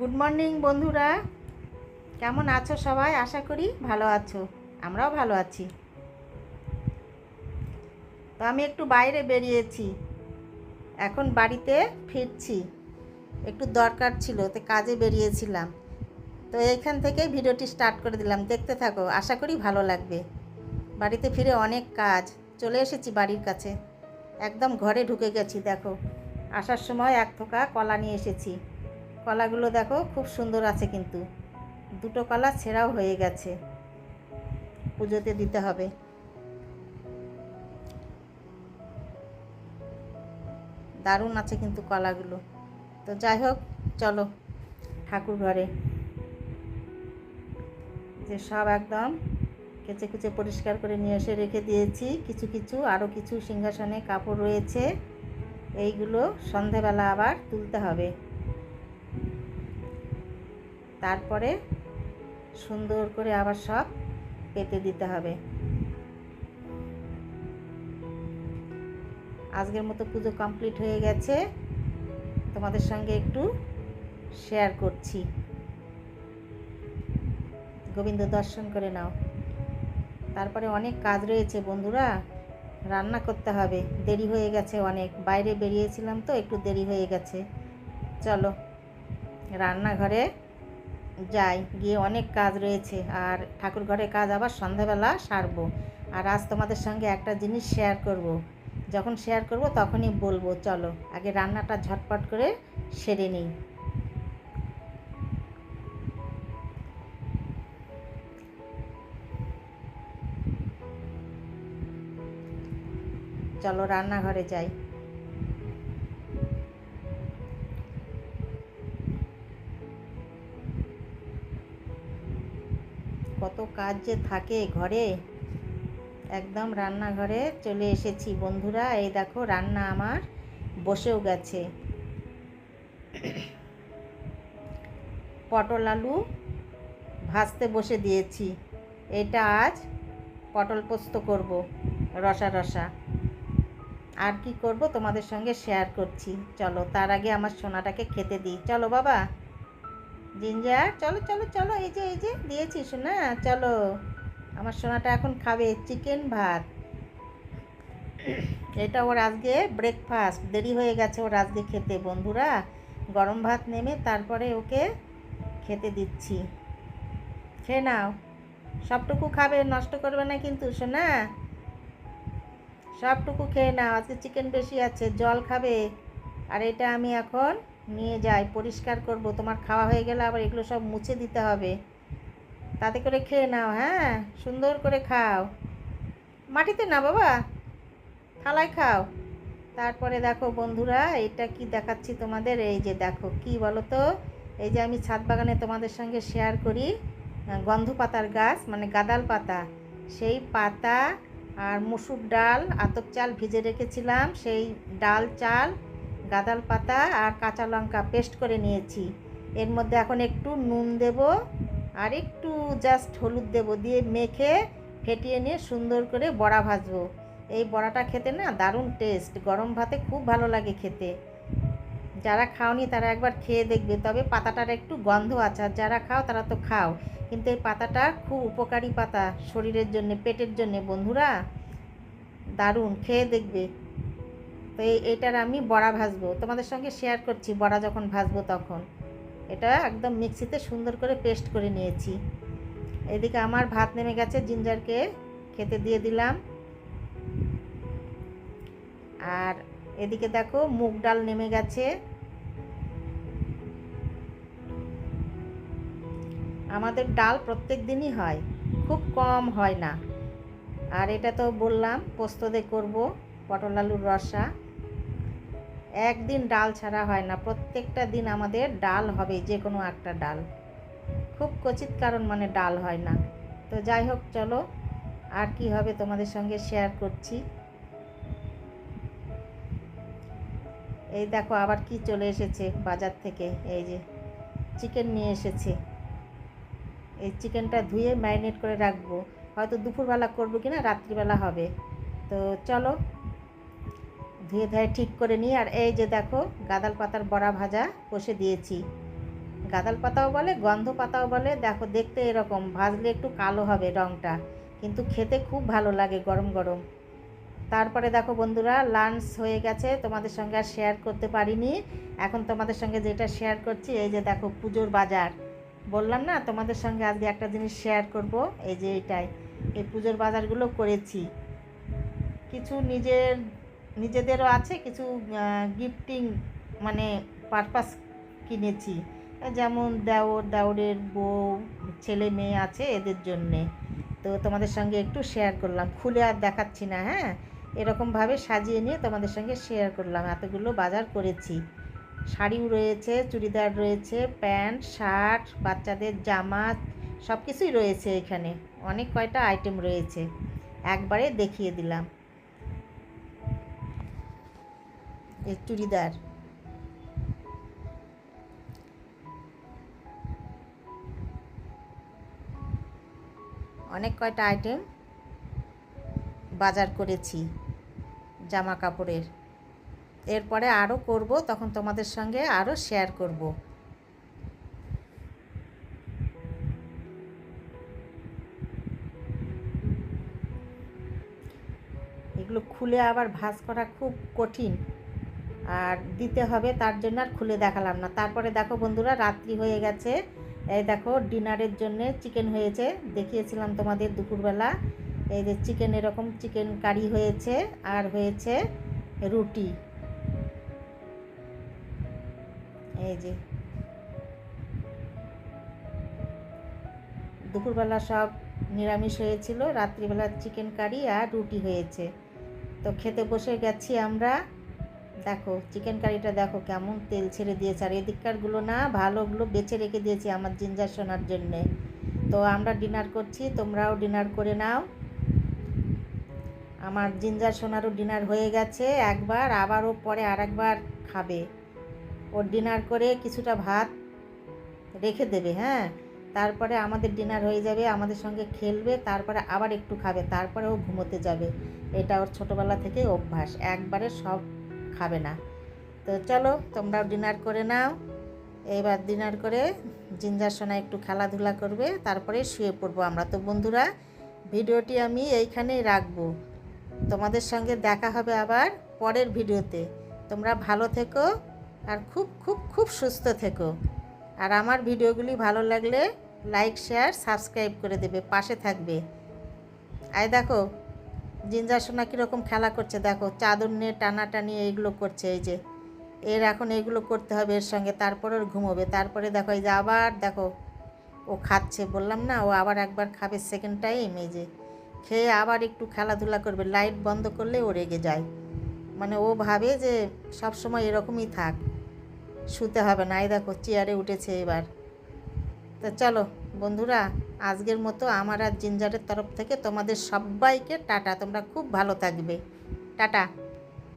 Good morning বন্ধুরা। কেমন আছো সবাই? আশা করি ভালো আছো। আমরাও ভালো আছি। তো আমি একটু বাইরে বেরিয়েছি। এখন বাড়িতে ফিরছি। একটু দরকার ছিল, তো কাজে বেরিয়েছিলাম। তো এইখান থেকেই ভিডিওটি স্টার্ট করে দিলাম। দেখতে থাকো, আশা করি ভালো লাগবে। বাড়িতে ফিরে অনেক কাজ। চলে এসেছি বাড়ির কাছে। একদম ঘরে ঢুকে গেছি, দেখো। আসার সময় এক থোকা কলা নিয়ে এসেছি। কলাগুলো দেখো, খুব সুন্দর আছে কিন্তু। দুটো কলা ছেঁড়াও হয়ে গেছে। পুজোতে দিতে হবে। দারুণ আছে কিন্তু কলাগুলো। তো যাই হোক, চলো ঠাকুর ঘরে। যে সব একদম কেচে কুচে পরিষ্কার করে নিয়ে এসে রেখে দিয়েছি। কিছু কিছু আরও কিছু সিংহাসনে কাপড় রয়েছে। এইগুলো সন্ধেবেলা আবার তুলতে হবে। তারপরে সুন্দর করে আবার সব পেতে দিতে হবে। আজকের মতো পুজো কমপ্লিট হয়ে গেছে। তোমাদের সঙ্গে একটু শেয়ার করছি। গোবিন্দ দর্শন করে নাও। তারপরে অনেক কাজ রয়েছে বন্ধুরা। রান্না করতে হবে। দেরি হয়ে গেছে অনেক। বাইরে বেরিয়েছিলাম তো, একটু দেরি হয়ে গেছে। চলো, রান্নাঘরে যাই, গিয়ে অনেক কাজ রয়েছে। আর ঠাকুর ঘরে কাজ আবার সন্ধ্যাবেলা সারবো। আর আজ তোমাদের সঙ্গে একটা জিনিস শেয়ার করব। যখন শেয়ার করব তখনই বলব, চলো, আগে রান্নাটা ঝটপট করে সেরে নিই। চলো রান্নাঘরে যাই। কাজ যে থাকে ঘরে, একদম রান্নাঘরে চলে এসেছি। বন্ধুরা, এই দেখো রান্না আমার বসেও গেছে। পটল আলু ভাজতে বসে দিয়েছি। এটা আজ পটল পোস্ত করব, রসা রসা। আর কি করব তোমাদের সঙ্গে শেয়ার করছি। চলো, তার আগে আমার সোনাটাকে খেতে দিই। চলো বাবা। জিঞ্জার, চলো চলো চলো, এই যে এই যে, দিয়েছি সোনা, চলো। আমার সোনাটা এখন খাবে চিকেন ভাত। এটা ওর আজকে ব্রেকফাস্ট দেরি হয়ে গেছে ওর আজকে খেতে। বন্ধুরা, গরম ভাত নেমে তারপরে ওকে খেতে দিচ্ছি। খেয়ে নাও। সবটুকু খাবে, নষ্ট করবে না কিন্তু সোনা। সবটুকু খেয়ে নাও, আজকে চিকেন বেশি আছে, জল খাবে। আর এটা আমি এখন নিয়ে যাই, পরিষ্কার করব। তোমার খাওয়া হয়ে গেলে আবার এগুলো সব মুছে দিতে হবে। তাতে করে খেয়ে নাও হ্যাঁ? সুন্দর করে খাও। মাটিতে না বাবা? থালায় খাও। তারপরে দেখো বন্ধুরা, এটা কি দেখাচ্ছি তোমাদের? এই যে দেখো, কি বলো তো এই যে আমি ছাদ বাগানে তোমাদের সঙ্গে শেয়ার করি গন্ধ পাতার গাছ মানে গাদাল পাতা। সেই পাতা আর মুসুর ডাল, আতপ চাল ভিজে রেখেছিলাম, সেই ডাল চাল গাদাল পাতা আর কাঁচা লঙ্কা পেস্ট করে নিয়েছি। এর মধ্যে এখন একটু নুন দেব আর একটু জাস্ট হলুদ দেব দিয়ে মেখে ফেটিয়ে নিয়ে সুন্দর করে বড়া ভাজবো। এই বড়াটা খেতে না দারুণ টেস্ট গরম ভাতে খুব ভালো লাগে খেতে। যারা খাওনি তারা একবার খেয়ে দেখবে, তবে পাতাটার একটু গন্ধ আছে আর যারা খাও তারা তো খাও। কিন্তু এই পাতাটা খুব উপকারী পাতা, শরীরের জন্য, পেটের জন্য, বন্ধুরা। দারুণ, খেয়ে দেখবে। তো এটার আমি বড়া ভাজবো। তোমাদের সঙ্গে শেয়ার করছি, বড়া যখন ভাজবো তখন। এটা একদম মিক্সিতে সুন্দর করে পেস্ট করে নিয়েছি। এদিকে আমার ভাত নেমে গেছে, জিঞ্জারকে খেতে দিয়ে দিলাম। আর এদিকে দেখো, মুগ ডাল নেমে গেছে। আমাদের ডাল প্রত্যেক দিনই হয়, খুব কম হয় না। আর এটা তো বললাম, পোস্ত দিয়ে করব, পটল আলুর রসা। একদিন ডাল ছাড়া হয় না, প্রত্যেকটা দিন আমাদের ডাল হবে, যে কোনো একটা ডাল। খুব কচিত কারণ মানে ডাল হয় না। তো যাই হোক, চলো, আর কি হবে তোমাদের সঙ্গে শেয়ার করছি। এই দেখো আবার কি চলে এসেছে বাজার থেকে, এই যে চিকেন নিয়ে এসেছে। এই চিকেনটা ধুয়ে ম্যারিনেট করে রাখব। হয়তো দুপুরবেলা করব কি না রাত্রিবেলা হবে। তো চলো ধুয়ে ধুয়ে ঠিক করে নিই আর এই যে দেখো গাদাল পাতার বড়া ভাজা কষে দিয়েছি। গাদাল পাতাও বলে, গন্ধ পাতাও বলে, দেখো দেখতে এরকম, ভাজলে একটু কালো হবে রঙটা কিন্তু খেতে খুব ভালো লাগে গরম গরম। তারপরে দেখো বন্ধুরা লাঞ্চ হয়ে গেছে, তোমাদের সঙ্গে আর শেয়ার করতে পারিনি। এখন তোমাদের সঙ্গে যেটা শেয়ার করছি, এই যে দেখো পুজোর বাজার। বললাম না, তোমাদের সঙ্গে আজকে একটা জিনিস শেয়ার করব, এই যে এটাই। এই পুজোর বাজারগুলো করেছি। কিছু নিজের নিজেদেরও আছে কিছু গিফটিং মানে পারপাস কিনেছি। যেমন দেওর, দেওরের বউ, ছেলে মেয়ে আছে এদের জন্যে। তো তোমাদের সঙ্গে একটু শেয়ার করলাম। খুলে আর দেখাচ্ছি না হ্যাঁ? এরকমভাবে সাজিয়ে নিয়ে তোমাদের সঙ্গে শেয়ার করলাম। এতগুলো বাজার করেছি। শাড়িও রয়েছে, চুড়িদার রয়েছে, প্যান্ট, শার্ট, বাচ্চাদের জামা সব কিছুই রয়েছে এখানে। অনেক কয়টা আইটেম রয়েছে। একবারে দেখিয়ে দিলাম। এই চুড়িদার। অনেক কয়টা আইটেম বাজার করেছি জামা কাপড়ের এরপরে আরও করব, তখন তোমাদের সঙ্গে আরও শেয়ার করব। এগুলো খুলে আবার ভাজ করা খুব কঠিন। আর দিতে হবে, তার জন্য আর খুলে দেখালাম না। তারপরে দেখো বন্ধুরা, রাত্রি হয়ে গেছে। এই দেখো, ডিনারের জন্য চিকেন হয়েছে। দেখিয়েছিলাম তোমাদের দুপুরবেলা। এই যে চিকেন, এরকম চিকেন কারি হয়েছে আর হয়েছে রুটি। এই যে দুপুরবেলা সব নিরামিষ হয়েছিল, রাত্রিবেলা চিকেন কারি আর রুটি হয়েছে। তো খেতে বসে গেছি আমরা। দেখো চিকেন কারিটা দেখো কেমন তেল ছেড়ে দিয়েছে। আর এদিককারগুলো না ভালোগুলো বেছে রেখে দিয়েছি আমার জিঞ্জার শোনার জন্যে। তো আমরা ডিনার করছি, তোমরাও ডিনার করে নাও। আমার জিঞ্জার সোনারও ডিনার হয়ে গেছে, একবার আবারও পরে আর একবার খাবে। ওর ডিনার করে কিছুটা ভাত রেখে দেবে হ্যাঁ? তারপরে আমাদের ডিনার হয়ে যাবে, আমাদের সঙ্গে খেলবে, তারপরে আবার একটু খাবে, তারপরে ও ঘুমোতে যাবে। এটা ওর ছোটোবেলা থেকে অভ্যাস। একবারে সব খাবে না। তো চলো, তোমরাও ডিনার করে নাও। এবার ডিনার করে জিঞ্জার সোনা একটু খেলাধুলা করবে, তারপরে শুয়ে পড়ব আমরা। তো বন্ধুরা, ভিডিওটি আমি এইখানেই রাখব। তোমাদের সঙ্গে দেখা হবে আবার পরের ভিডিওতে। তোমরা ভালো থেকো আর খুব খুব খুব সুস্থ থেকো। আর আমার ভিডিওগুলি ভালো লাগলে লাইক শেয়ার সাবস্ক্রাইব করে দেবে, পাশে থাকবে। আয় দেখো। জিঞ্জার সোনা কীরকম খেলা করছে, দেখো, চাদর নিয়ে টানাটানি এইগুলো করছে, এই যে। এর এখন এইগুলো করতে হবে, এর সঙ্গে তারপরে ওর ঘুমোবে। তারপরে দেখো, এই যে আবার দেখো, ও খাচ্ছে, বললাম না, ও আবার একবার খাবে সেকেন্ড টাইম এই যে। খেয়ে আবার একটু খেলাধুলা করবে লাইট বন্ধ করলে ও রেগে যায়। মানে ও ভাবে যে সব সময় এরকমই থাক, শুতে হবে না। এই দেখো, চেয়ারে উঠেছে এবার। তা চলো বন্ধুরা, আজকের মতো আমার আর জিঞ্জারের তরফ থেকে তোমাদের সবাইকে টাটা। তোমরা খুব ভালো থাকবে। টাটা।